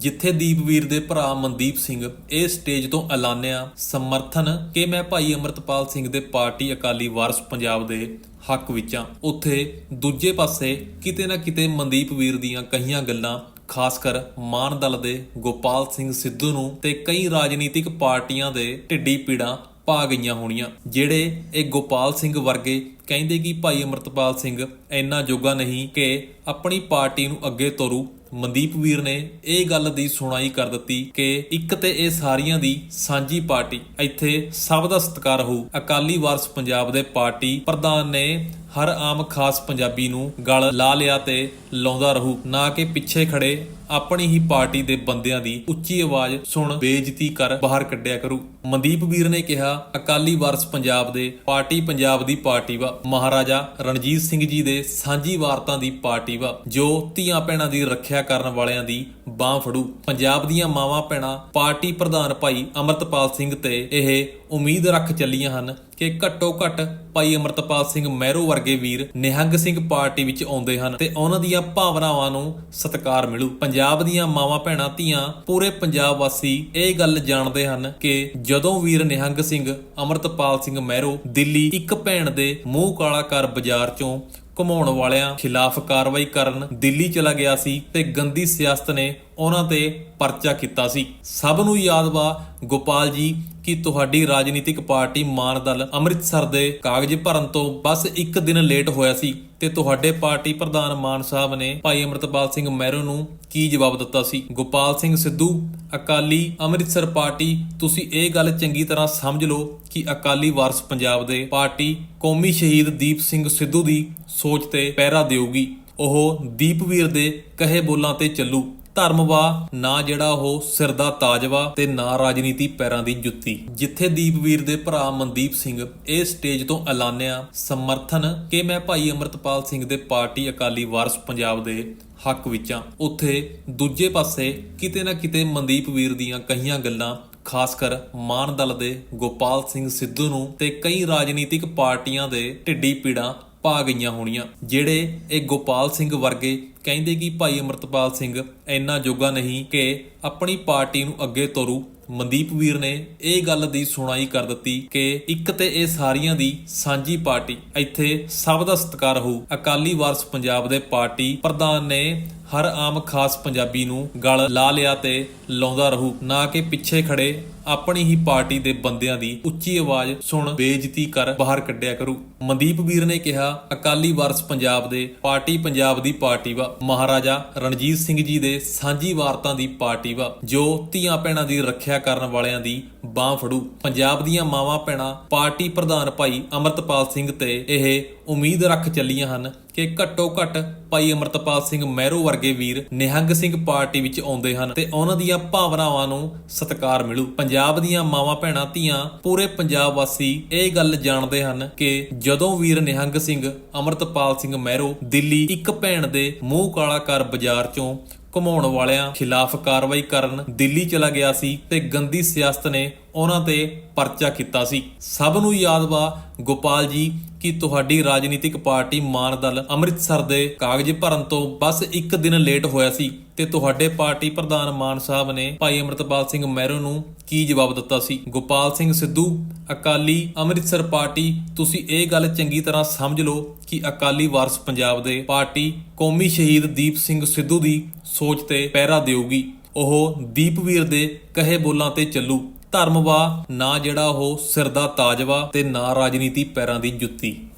ਜਿੱਥੇ ਦੀਪਵੀਰ ਦੇ ਭਰਾ ਮਨਦੀਪ ਸਿੰਘ ਇਹ ਸਟੇਜ ਤੋਂ ਐਲਾਨਿਆ, ਸਮਰਥਨ ਕਿ ਮੈਂ ਭਾਈ ਅਮਰਤਪਾਲ ਸਿੰਘ ਦੇ ਪਾਰਟੀ ਅਕਾਲੀ ਵਾਰਸ ਪੰਜਾਬ ਦੇ ਹੱਕ ਵਿੱਚ। ਆ ਉੱਥੇ ਦੂਜੇ ਪਾਸੇ ਕਿਤੇ ਨਾ ਕਿਤੇ ਮਨਦੀਪ ਵੀਰ ਦੀਆਂ ਕਈਆਂ ਗੱਲਾਂ, ਖਾਸ ਕਰ ਮਾਨ ਦਲ ਦੇ ਗੋਪਾਲ ਸਿੰਘ ਸਿੱਧੂ ਨੂੰ ਤੇ ਕਈ ਰਾਜਨੀਤਿਕ ਪਾਰਟੀਆਂ ਦੇ ਢਿੱਡੀ ਪੀੜਾਂ ਪਾ ਗਈਆਂ ਹੋਣੀਆਂ, ਜਿਹੜੇ ਇਹ ਗੋਪਾਲ ਸਿੰਘ ਵਰਗੇ ਕਹਿੰਦੇ ਕਿ ਭਾਈ ਅਮਰਤਪਾਲ ਸਿੰਘ ਇੰਨਾ ਜੋਗਾ ਨਹੀਂ ਕਿ ਆਪਣੀ ਪਾਰਟੀ ਨੂੰ ਅੱਗੇ ਤੋਰੂ। ਮਨਦੀਪ ਵੀਰ ਨੇ ਇਹ ਗੱਲ ਦੀ ਸੁਣਾਈ ਕਰ ਦਿੱਤੀ ਕਿ ਇੱਕ ਤੇ ਇਹ ਸਾਰੀਆਂ ਦੀ ਸਾਂਝੀ ਪਾਰਟੀ ਇੱਥੇ ਸਭ ਦਾ ਸਤਿਕਾਰ ਹੋਊ। ਅਕਾਲੀ ਵਾਰਸ ਪੰਜਾਬ ਦੇ ਪਾਰਟੀ ਪ੍ਰਧਾਨ ਨੇ ਹਰ ਆਮ ਖਾਸ ਪੰਜਾਬੀ ਨੂੰ ਗਲ ਲਾ ਲਿਆ ਤੇ ਲਾਉਂਦਾ ਰਹੂ, ਨਾ ਕਿ ਪਿੱਛੇ ਖੜੇ ਆਪਣੀ ਹੀ ਪਾਰਟੀ ਦੇ ਬੰਦਿਆਂ ਦੀ ਉੱਚੀ ਆਵਾਜ਼ ਸੁਣ ਬੇਇੱਜ਼ਤੀ ਕਰ ਬਾਹਰ ਕੱਢਿਆ ਕਰੂ। ਮਨਦੀਪ ਵੀਰ ਨੇ ਕਿਹਾ, ਅਕਾਲੀ ਵਾਰਸ ਪੰਜਾਬ ਦੇ ਪਾਰਟੀ ਪੰਜਾਬ ਦੀ ਪਾਰਟੀ ਵਾ। ਮਹਾਰਾਜਾ ਰਣਜੀਤ ਸਿੰਘ ਜੀ ਦੇ ਸਾਂਝੀ ਵਾਰਤਾਂ ਦੀ ਪਾਰਟੀ ਵਾ, ਜੋ ਧੀਆਂ ਭੈਣਾਂ ਦੀ ਰੱਖਿਆ ਕਰਨ ਵਾਲਿਆਂ ਦੀ ਬਾਹ ਫੜੂ। ਪੰਜਾਬ ਦੀਆਂ ਮਾਵਾਂ ਭੈਣਾਂ ਪਾਰਟੀ ਪ੍ਰਧਾਨ ਭਾਈ ਅਮਰਤਪਾਲ ਸਿੰਘ ਤੇ ਇਹ ਉਮੀਦ ਰੱਖ ਚੱਲੀਆਂ ਹਨ ਕਿ ਘੱਟੋ ਘੱਟ ਭਾਈ ਅਮਰਤਪਾਲ ਸਿੰਘ ਮਹਿਰੋ ਵਰਗੇ ਵੀਰ ਨਿਹੰਗ ਸਿੰਘ ਪਾਰਟੀ ਵਿੱਚ ਆਉਂਦੇ ਹਨ ਤੇ ਉਹਨਾਂ ਦੀਆਂ ਭਾਵਨਾਵਾਂ ਨੂੰ ਸਤਿਕਾਰ ਮਿਲੂ। ਪੰਜਾਬ ਦੀਆਂ ਮਾਵਾਂ, ਭੈਣਾਂ, ਧੀਆਂ ਪੂਰੇ ਪੰਜਾਬ ਵਾਸੀ ਇਹ ਗੱਲ ਜਾਣਦੇ ਹਨ ਕਿ ਜਦੋਂ ਵੀਰ ਨਿਹੰਗ ਸਿੰਘ, ਅਮਰਤਪਾਲ ਸਿੰਘ ਮਹਿਰੋ ਦਿੱਲੀ ਇੱਕ ਭੈਣ ਦੇ ਮੂੰਹ ਕਾਲਾ ਕਰ ਬਾਜ਼ਾਰ ਚੋਂ ਘੁਮਾਉਣ ਵਾਲਿਆਂ ਖਿਲਾਫ ਕਾਰਵਾਈ ਕਰਨ ਦਿੱਲੀ ਚਲਾ ਗਿਆ ਸੀ ਤੇ ਗੰਦੀ ਸਿਆਸਤ ਨੇ ਉਹਨਾਂ ਤੇ ਪਰਚਾ ਕੀਤਾ ਸੀ। ਸਭ ਨੂੰ ਯਾਦ ਵਾ ਗੋਪਾਲ ਜੀ ਕਿ ਤੁਹਾਡੀ ਰਾਜਨੀਤਿਕ ਪਾਰਟੀ ਮਾਨ ਦਲ ਅੰਮ੍ਰਿਤਸਰ ਦੇ ਕਾਗਜ਼ ਭਰਨ ਤੋਂ ਬਸ ਇੱਕ ਦਿਨ ਲੇਟ ਹੋਇਆ ਸੀ ਤੇ ਤੁਹਾਡੇ ਪਾਰਟੀ ਪ੍ਰਧਾਨ ਮਾਨ ਸਾਹਿਬ ਨੇ ਭਾਈ ਅਮਰਤਪਾਲ ਸਿੰਘ ਮਹਿਰੋ ਨੂੰ ਕੀ ਜਵਾਬ ਦਿੱਤਾ ਸੀ? ਗੋਪਾਲ ਸਿੰਘ ਸਿੱਧੂ, ਅਕਾਲੀ ਅੰਮ੍ਰਿਤਸਰ ਪਾਰਟੀ, ਤੁਸੀਂ ਇਹ ਗੱਲ ਚੰਗੀ ਤਰ੍ਹਾਂ ਸਮਝ ਲਓ ਕਿ ਅਕਾਲੀ ਵਾਰਸ ਪੰਜਾਬ ਦੇ ਪਾਰਟੀ ਕੌਮੀ ਸ਼ਹੀਦ ਦੀਪ ਸਿੰਘ ਸਿੱਧੂ ਦੀ ਸੋਚ ਤੇ ਪਹਿਰਾ ਦੇਊਗੀ। ਉਹ ਦੀਪਵੀਰ ਦੇ ਕਹੇ ਬੋਲਾਂ ਤੇ ਚੱਲੂ। ਧਰਮ ਵਾ ਨਾ ਜਿਹੜਾ ਉਹ ਸਿਰ ਦਾ ਤਾਜ ਵਾ ਤੇ ਨਾ ਰਾਜਨੀਤੀ ਪੈਰਾਂ ਦੀ ਜੁੱਤੀ। ਜਿੱਥੇ ਦੀਪਵੀਰ ਦੇ ਭਰਾ ਮਨਦੀਪ ਸਿੰਘ ਇਹ ਸਟੇਜ ਤੋਂ ਐਲਾਨਿਆ, ਸਮਰਥਨ ਕਿ ਮੈਂ ਭਾਈ ਅਮਰਤਪਾਲ ਸਿੰਘ ਦੇ ਪਾਰਟੀ ਅਕਾਲੀ ਵਾਰਸ ਪੰਜਾਬ ਦੇ ਹੱਕ ਵਿੱਚ। ਆ ਉੱਥੇ ਦੂਜੇ ਪਾਸੇ ਕਿਤੇ ਨਾ ਕਿਤੇ ਮਨਦੀਪ ਵੀਰ ਦੀਆਂ ਕਹੀਆਂ ਗੱਲਾਂ, ਖਾਸ ਕਰ ਮਾਨ ਦਲ ਦੇ ਗੋਪਾਲ ਸਿੰਘ ਸਿੱਧੂ ਨੂੰ ਤੇ ਕਈ ਰਾਜਨੀਤਿਕ ਪਾਰਟੀਆਂ ਦੇ ਢਿੱਡੀ ਪੀੜਾਂ ਪਾ ਗਈਆਂ ਹੋਣੀਆਂ, ਜਿਹੜੇ ਇਹ ਗੋਪਾਲ ਸਿੰਘ ਵਰਗੇ ਕਹਿੰਦੇ ਕਿ ਭਾਈ ਅਮਰਤਪਾਲ ਸਿੰਘ ਇੰਨਾ ਜੋਗਾ ਨਹੀਂ ਕਿ ਆਪਣੀ ਪਾਰਟੀ ਨੂੰ ਅੱਗੇ ਤੋਰੂ। ਮਨਦੀਪ ਵੀਰ ਨੇ ਇਹ ਗੱਲ ਦੀ ਸੁਣਾਈ ਕਰ ਦਿੱਤੀ ਕਿ ਇੱਕ ਤੇ ਇਹ ਸਾਰੀਆਂ ਦੀ ਸਾਂਝੀ ਪਾਰਟੀ ਇੱਥੇ ਸਭ ਦਾ ਸਤਿਕਾਰ ਹੋਊ। ਅਕਾਲੀ ਵਾਰਸ ਪੰਜਾਬ ਦੇ ਪਾਰਟੀ ਪ੍ਰਧਾਨ ਨੇ ਹਰ ਆਮ ਖਾਸ ਪੰਜਾਬੀ ਨੂੰ ਗਲ ਲਾ ਲਿਆ ਤੇ ਲਾਉਂਦਾ ਰਹੂ, ਨਾ ਕਿ ਪਿੱਛੇ ਖੜੇ ਆਪਣੀ ਹੀ ਪਾਰਟੀ ਦੇ ਬੰਦਿਆਂ ਦੀ ਉੱਚੀ ਆਵਾਜ਼ ਸੁਣ ਬੇਇੱਜ਼ਤੀ ਕਰ ਬਾਹਰ ਕੱਢਿਆ ਕਰੂ। ਮਨਦੀਪ ਵੀਰ ਨੇ ਕਿਹਾ, ਅਕਾਲੀ ਵਾਰਸ ਪੰਜਾਬ ਦੇ ਪਾਰਟੀ ਪੰਜਾਬ ਦੀ ਪਾਰਟੀ ਵਾ। ਮਹਾਰਾਜਾ ਰਣਜੀਤ ਸਿੰਘ ਜੀ ਦੇ ਸਾਂਝੀ ਵਾਰਤਾਂ ਦੀ ਪਾਰਟੀ ਵਾ, ਜੋ ਧੀਆਂ ਭੈਣਾਂ ਦੀ ਰੱਖਿਆ ਕਰਨ ਵਾਲਿਆਂ ਦੀ ਬਾਹ ਫੜੂ। ਪੰਜਾਬ ਦੀਆਂ ਮਾਵਾਂ ਭੈਣਾਂ ਪਾਰਟੀ ਪ੍ਰਧਾਨ ਭਾਈ ਅਮਰਤਪਾਲ ਸਿੰਘ ਤੇ ਇਹ ਉਮੀਦ ਰੱਖ ਚੱਲੀਆਂ ਹਨ ਕਿ ਘੱਟੋ ਘੱਟ ਭਾਈ ਅਮਰਤਪਾਲ ਸਿੰਘ ਮਹਿਰੋ ਵਰਗੇ ਵੀਰ ਨਿਹੰਗ ਸਿੰਘ ਪਾਰਟੀ ਵਿੱਚ ਆਉਂਦੇ ਹਨ ਤੇ ਉਹਨਾਂ ਦੀਆਂ ਭਾਵਨਾਵਾਂ ਨੂੰ ਸਤਿਕਾਰ ਮਿਲੂ। ਪੰਜਾਬ ਦੀਆਂ ਮਾਵਾਂ, ਭੈਣਾਂ, ਧੀਆਂ ਪੂਰੇ ਪੰਜਾਬ ਵਾਸੀ ਇਹ ਗੱਲ ਜਾਣਦੇ ਹਨ ਕਿ ਜਦੋਂ ਵੀਰ ਨਿਹੰਗ ਸਿੰਘ, ਅਮਰਤਪਾਲ ਸਿੰਘ ਮਹਿਰੋ ਦਿੱਲੀ ਇੱਕ ਭੈਣ ਦੇ ਮੂੰਹ ਕਾਲਾ ਕਰ ਬਾਜ਼ਾਰ ਚੋਂ ਘੁਮਾਉਣ ਵਾਲਿਆਂ ਖਿਲਾਫ ਕਾਰਵਾਈ ਕਰਨ ਦਿੱਲੀ ਚਲਾ ਗਿਆ ਸੀ ਤੇ ਗੰਦੀ ਸਿਆਸਤ ਨੇ ਉਹਨਾਂ ਤੇ ਪਰਚਾ ਕੀਤਾ ਸੀ। ਸਭ ਨੂੰ ਯਾਦ ਵਾ ਗੋਪਾਲ ਜੀ ਕਿ ਤੁਹਾਡੀ ਰਾਜਨੀਤਿਕ ਪਾਰਟੀ ਮਾਨ ਦਲ ਅੰਮ੍ਰਿਤਸਰ ਦੇ ਕਾਗਜ਼ ਭਰਨ ਤੋਂ ਬਸ ਇੱਕ ਦਿਨ ਲੇਟ ਹੋਇਆ ਸੀ ਤੇ ਤੁਹਾਡੇ ਪਾਰਟੀ ਪ੍ਰਧਾਨ ਮਾਨ ਸਾਹਿਬ ਨੇ ਭਾਈ ਅਮਰਤਪਾਲ ਸਿੰਘ ਮਹਿਰੋ ਨੂੰ ਕੀ ਜਵਾਬ ਦਿੱਤਾ ਸੀ? ਗੋਪਾਲ ਸਿੰਘ ਸਿੱਧੂ, ਅਕਾਲੀ ਅੰਮ੍ਰਿਤਸਰ ਪਾਰਟੀ, ਤੁਸੀਂ ਇਹ ਗੱਲ ਚੰਗੀ ਤਰ੍ਹਾਂ ਸਮਝ ਲਓ ਕਿ ਅਕਾਲੀ ਵਾਰਸ ਪੰਜਾਬ ਦੇ ਪਾਰਟੀ ਕੌਮੀ ਸ਼ਹੀਦ ਦੀਪ ਸਿੰਘ ਸਿੱਧੂ ਦੀ ਸੋਚ ਤੇ ਪਹਿਰਾ ਦੇਊਗੀ। ਉਹ ਦੀਪਵੀਰ ਦੇ ਕਹੇ ਬੋਲਾਂ ਤੇ ਚੱਲੂ। ਧਰਮ ਵਾ, ਨਾ ਜਿਹੜਾ ਉਹ ਸਿਰ ਦਾ ਤਾਜ ਵਾ ਤੇ ਨਾ ਰਾਜਨੀਤੀ ਪੈਰਾਂ ਦੀ ਜੁੱਤੀ।